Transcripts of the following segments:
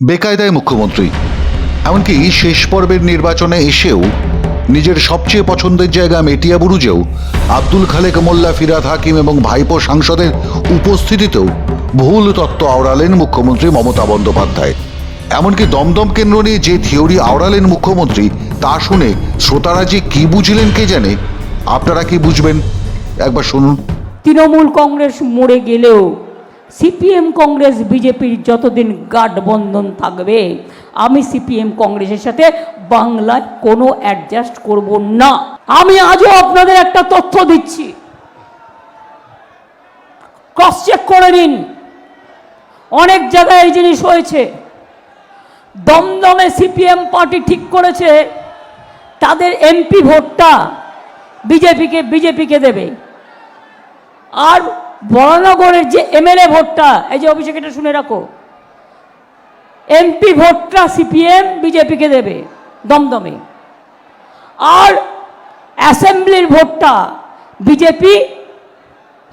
বেকায়দায় মুখ্যমন্ত্রী। এমনকি শেষ পর্বের নির্বাচনে এসেও নিজের সবচেয়ে পছন্দের জায়গা মেটিয়া বুরুজেও আব্দুল খালেক, মোল্লা ফিরাদ হাকিম এবং ভাইপো সাংসদের উপস্থিতিতেও ভুল তত্ত্ব আওড়ালেন মুখ্যমন্ত্রী মমতা বন্দ্যোপাধ্যায়। এমনকি দমদম কেন্দ্র নিয়ে যে থিওরি আওড়ালেন মুখ্যমন্ত্রী, তা শুনে শ্রোতারা যে কি বুঝলেন কে জানে? আপনারা কি বুঝবেন? একবার শুনুন। তৃণমূল কংগ্রেস মরে গেলেও সিপিএম কংগ্রেস, বিজেপির যতদিন গাঠবন্ধন থাকবে, আমি সিপিএম কংগ্রেসের সাথে বাংলায় কোনো অ্যাডজাস্ট করব না। আমি আজও আপনাদের একটা তথ্য দিচ্ছি। ক্রস চেক করে নিন। অনেক জায়গায় এই জিনিস হয়েছে। দমদমে সিপিএম পার্টি ঠিক করেছে, তাদের এমপি ভোটটা বিজেপিকে বিজেপিকে দেবে। আর বরানগরের যে এমএলএ ভোটটা, এই যে অভিষেক, এটা শুনে রাখো। এমপি ভোটটা সিপিএম, বিজেপিকে দেবে, দমদমে। আর অ্যাসেম্বলির ভোটটা বিজেপি,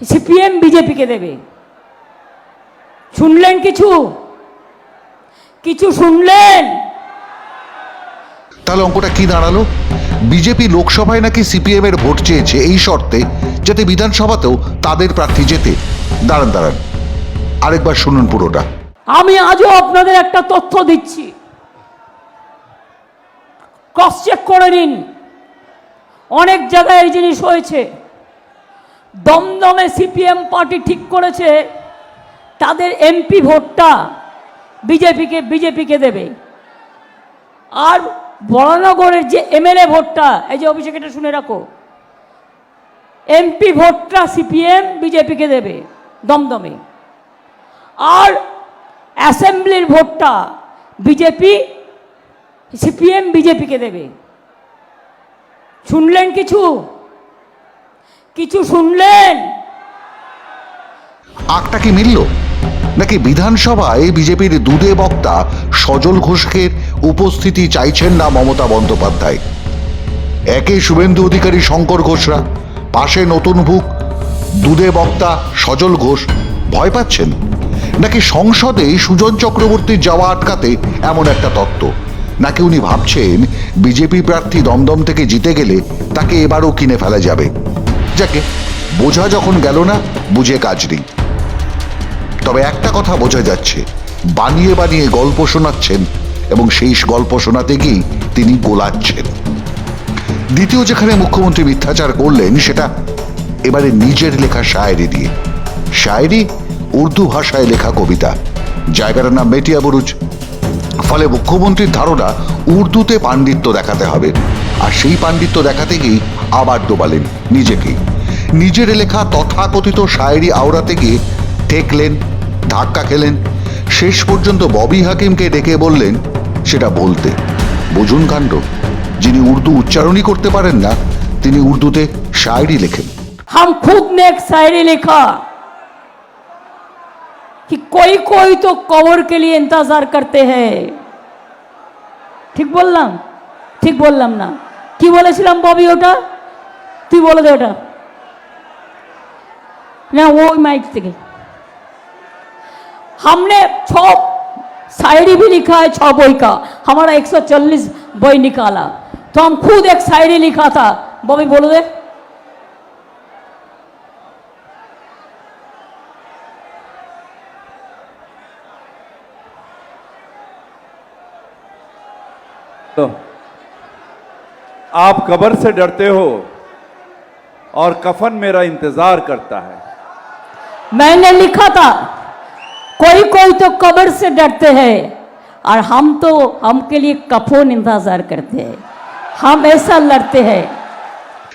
সিপিএম, বিজেপিকে দেবে। শুনলেন কিছু? কিছু শুনলেন? তাহলে অঙ্কটা কি দাঁড়াল? বিজেপি লোকসভায় নাকি সিপিএম এর ভোট চেয়েছে এই শর্তে যাতে বিধানসভাতেও তাদের প্রার্থী যেতে। দাঁড়ান দাঁড়ান। আরেকবার শুনুন পুরোটা। আমি আজও আপনাদের একটা তথ্য দিচ্ছি। ক্রস চেক করে নিন। অনেক জায়গায় এই জিনিস হয়েছে। দমদমে সিপিএম পার্টি ঠিক করেছে। তাদের এমপি ভোটটা বিজেপিকে বিজেপিকে দেবে। আর বরানগরের যে এমএলএ ভোটটা, এই যে অভিষেক এটা শুনে রাখো। এমপি ভোটটা সিপিএম, বিজেপিকে দেবে, দমদমে। আর অ্যাসেম্বলির ভোটটা বিজেপি, সিপিএম, বিজেপিকে দেবে। শুনলেন কিছু? কিছু শুনলেন? আঁকটা কি মিলল? নাকি বিধানসভায় বিজেপির দুধে বক্তা সজল ঘোষকে উপস্থিতি চাইছেন না মমতা বন্দ্যোপাধ্যায়? একে শুভেন্দু অধিকারী শঙ্কর ঘোষরা, পাশে নতুন ভুক দুধে বক্তা সজল ঘোষ, ভয় পাচ্ছেন? নাকি সংসদে সুজন চক্রবর্তীর যাওয়া আটকাতে এমন একটা তত্ত্ব? নাকি উনি ভাবছেন বিজেপি প্রার্থী দমদম থেকে জিতে গেলে তাকে এবারও কিনে ফেলা যাবে? যাকে, বোঝা যখন গেল না, বুঝে কাজ নেই। তবে একটা কথা বোঝা যাচ্ছে, বানিয়ে বানিয়ে গল্প শোনাচ্ছেন এবং সেই গল্প শোনাতে গিয়েই তিনি গোলাচ্ছেন। দ্বিতীয় যেখানে মুখ্যমন্ত্রী মিথ্যাচার করলেন সেটা এবারে নিজের লেখা শায়েরি দিয়ে। শায়েরি উর্দু ভাষায় লেখা কবিতা। জায়গাটার নাম মেটিয়া বুরুজ। ফলে মুখ্যমন্ত্রীর ধারণা উর্দুতে পাণ্ডিত্য দেখাতে হবে। আর সেই পাণ্ডিত্য দেখাতে গিয়ে আবার ডোবালেন নিজেকেই। নিজের লেখা তথাকথিত শায়েরি আওড়াতে গিয়ে ঠেকলেন ধাক্কা খেলেন শেষ পর্যন্ত ববি হাকিমকে ডেকে বললেন সেটা বলতে বুঝুন কাণ্ড যিনি উর্দু উচ্চারণই করতে পারেন না তিনি উর্দুতে শায়েরি লেখেন हम खुद ने एक शायरी लिखा कि कोई कोई तो कवर के लिए इंतजार करते हैं ঠিক বললাম ঠিক বললাম না কি বলেছিলাম ববি ওটা তুই বলে দে ওটা না ওই माइक থেকে हमने छ शायरी भी लिखा है छह बई का। हमारा 140 बई निकाला। तो हम खुद एक शायरी लिखा था। बॉबी बोलो दे। तो आप कब्र से डरते हो और कफन मेरा इंतज़ार करता है। मैंने लिखा था। कोई कोई तो कब्र से डरते हैं और हम तो हमके लिए कफन इंतजार करते हैं हम ऐसा लड़ते हैं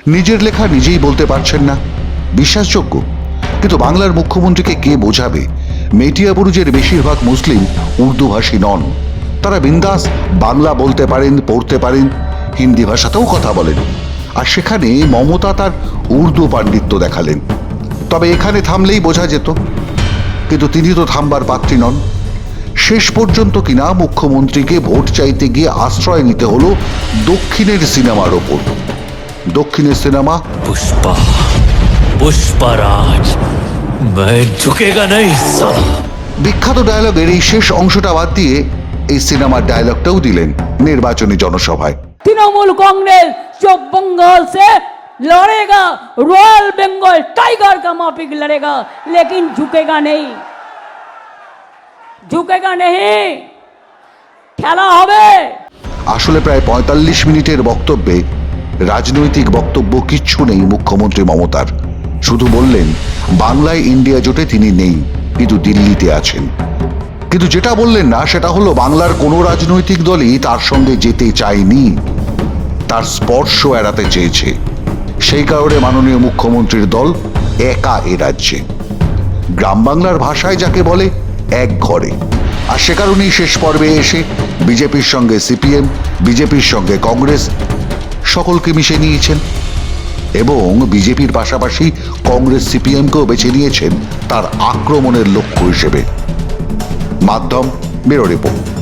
নিজের লেখা নিজেই বলতে পারছেন না বিশ্বাসযোগ্য কিন্তু বাংলার মুখ্যমন্ত্রীকে কে বোঝাবে মেটিয়া বুরুজের বেশিরভাগ মুসলিম উর্দুভাষী নন তারা বিন্দাস বাংলা বলতে পারেন পড়তে পারেন হিন্দি ভাষাতেও কথা বলেন আর সেখানে মমতা তার উর্দু পাণ্ডিত্য দেখালেন তবে এখানে থামলেই বোঝা যেত কিন্তু তিনি তো থামবার পাত্রী নন। শেষ পর্যন্ত কিনা মুখ্যমন্ত্রীকে ভোট চাইতে গিয়ে আশ্রয় নিতে হলো দক্ষিণের সিনেমার ওপর। দক্ষিণের সিনেমা পুষ্পা বিখ্যাত ডায়লগের এই শেষ অংশটা বাদ দিয়ে এই সিনেমার ডায়লগটাও দিলেন নির্বাচনী জনসভায়। তৃণমূল কংগ্রেস চোখ সে लड़ेगा रॉयल बंगाल टाइगर का माफिक लड़ेगा लेकिन झुकेगा नहीं झुकेगा नहीं খেলা হবে আসলে প্রায় পঁয়তাল্লিশ মিনিটের বক্তব্যে রাজনৈতিক বক্তব্য কিচ্ছু নেই মুখ্যমন্ত্রী মমতার শুধু বললেন বাংলায় ইন্ডিয়া জোটে তিনি নেই কিন্তু দিল্লিতে আছেন কিন্তু যেটা বললেন না সেটা হলো বাংলার কোনো রাজনৈতিক দলই তার সঙ্গে যেতে চায়নি তার স্পর্শ এড়াতে চেয়েছে সেই কারণে মাননীয় মুখ্যমন্ত্রীর দল একা এ রাজ্যে। গ্রাম বাংলার ভাষায় যাকে বলে, এক ঘরে। আর সে কারণেই শেষ পর্বে এসে বিজেপির সঙ্গে সিপিএম, বিজেপির সঙ্গে কংগ্রেস সকলকে মিশে নিয়েছেন এবং বিজেপির পাশাপাশি কংগ্রেস সিপিএমকেও বেছে নিয়েছেন তার আক্রমণের লক্ষ্য হিসেবে। মাধ্যম, ব্যুরো রিপোর্ট।